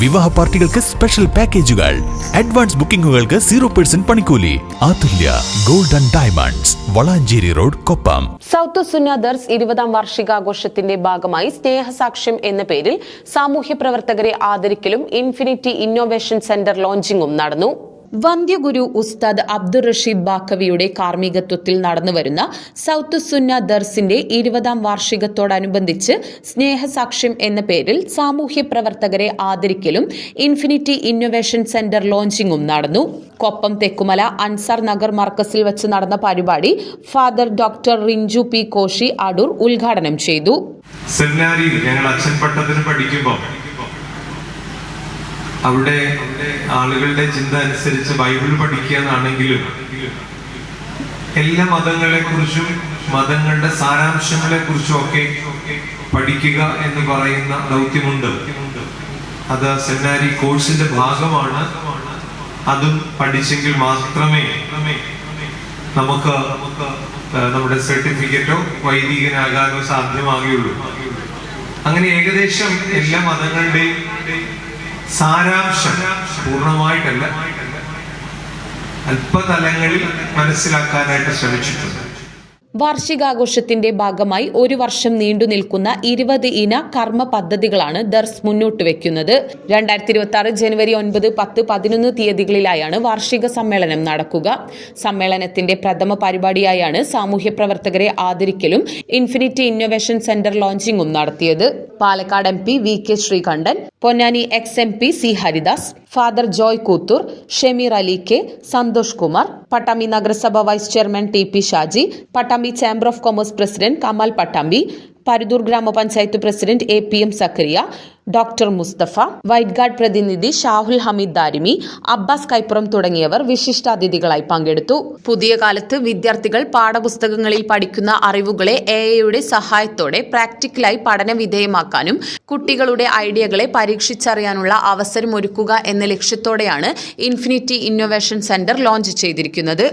വിവാഹ പാർട്ടികൾക്ക് സ്പെഷ്യൽ പാക്കേജുകൾ അഡ്വാൻസ് ബുക്കിംഗുകൾക്ക് സീറോ പെർസെന്റ് പണിക്കൂലി. Athulya golden diamonds Valanchery road Koppam. South സുന്ന ദർസ് ഇരുപതാം വാർഷികാഘോഷത്തിന്റെ ഭാഗമായി സ്നേഹസാക്ഷ്യം എന്ന പേരിൽ സാമൂഹ്യ പ്രവർത്തകരെ ആദരിക്കലും ഇൻഫിനിറ്റി ഇന്നോവേഷൻ സെന്റർ ലോഞ്ചിങ്ങും നടന്നു. വന്ധ്യഗുരു ഉസ്താദ് അബ്ദുൾ റഷീദ് ബാക്കവിയുടെ കാർമ്മികത്വത്തിൽ നടന്നുവരുന്ന സൗത്ത് സുന്ന ദർസിന്റെ ഇരുപതാം വാർഷികത്തോടനുബന്ധിച്ച് സ്നേഹസാക്ഷ്യം എന്ന പേരിൽ സാമൂഹ്യ പ്രവർത്തകരെ ആദരിക്കലും ഇൻഫിനിറ്റി ഇന്നൊവേഷൻ സെന്റർ ലോഞ്ചിങ്ങും നടന്നു. കൊപ്പം തെക്കുമല അൻസാർ നഗർ മർക്കസിൽ വെച്ച് നടന്ന പരിപാടി father doctor Rinju P Koshy Adoor ഉദ്ഘാടനം ചെയ്തു. ഞങ്ങൾ അച്ഛൻ പഠിക്കുമ്പോൾ അവിടെ ആളുകളുടെ ചിന്ത അനുസരിച്ച് ബൈബിൾ പഠിക്കുക എന്നാണെങ്കിലും എല്ലാ മതങ്ങളെ കുറിച്ചും മതങ്ങളുടെ സാരാംശങ്ങളെ കുറിച്ചും ഒക്കെ പഠിക്കുക എന്ന് പറയുന്ന ദൗത്യമുണ്ട്. അത് സെമിനാരി കോഴ്സിന്റെ ഭാഗമാണ്. അതും പഠിച്ചെങ്കിൽ മാത്രമേ നമുക്ക് നമ്മുടെ സർട്ടിഫിക്കറ്റോ വൈദികനാകാനോ സാധ്യമാകുകയുള്ളൂ. അങ്ങനെ ഏകദേശം എല്ലാ മതങ്ങളുടെയും സാരാംശം പൂർണമായിട്ടല്ല. അല്പതലങ്ങളിൽ മനസ്സിലാക്കാനായിട്ട് ശ്രമിച്ചിട്ടുണ്ട്. വാർഷികാഘോഷത്തിന്റെ ഭാഗമായി ഒരു വർഷം നീണ്ടു നിൽക്കുന്ന ഇരുപത് ഇന കർമ്മ പദ്ധതികളാണ് ദർസ് മുന്നോട്ട് വെക്കുന്നത്. രണ്ടായിരത്തി ഇരുപത്തി ആറ് ജനുവരി ഒൻപത് പത്ത് പതിനൊന്ന് തീയതികളിലായാണ് വാർഷിക സമ്മേളനം നടക്കുക. സമ്മേളനത്തിന്റെ പ്രഥമ പരിപാടിയായാണ് സാമൂഹ്യ പ്രവർത്തകരെ ആദരിക്കലും ഇൻഫിനിറ്റി ഇന്നോവേഷൻ സെന്റർ ലോഞ്ചിങ്ങും നടത്തിയത്. Palakkad M P V K Sreekandan Ponnani ex M P C Haridas father Joy Koothur Shameer Ali K Santhosh Kumar Pattambi നഗരസഭ vice chairman T P Shaji Pattambi chamber of commerce president Kamal Pattambi Paruthur grama panchayat president A P M Zakariya doctor Mustafa white guard പ്രതിനിധി ഷാഹുൽ ഹമീദ് ദാരിമി അബ്ബാസ് കൈപ്പുറം തുടങ്ങിയവർ വിശിഷ്ടാതിഥികളായി പങ്കെടുത്തു. പുതിയ കാലത്ത് വിദ്യാർത്ഥികൾ പാഠപുസ്തകങ്ങളിൽ പഠിക്കുന്ന അറിവുകളെ A ഐയുടെ സഹായത്തോടെ പ്രാക്ടിക്കലായി പഠന വിധേയമാക്കാനും കുട്ടികളുടെ ഐഡിയകളെ പരീക്ഷിച്ചറിയാനുള്ള അവസരമൊരുക്കുക എന്ന ലക്ഷ്യത്തോടെയാണ് ഇൻഫിനിറ്റി ഇന്നോവേഷൻ സെന്റർ ലോഞ്ച് ചെയ്തിരിക്കുന്നത്.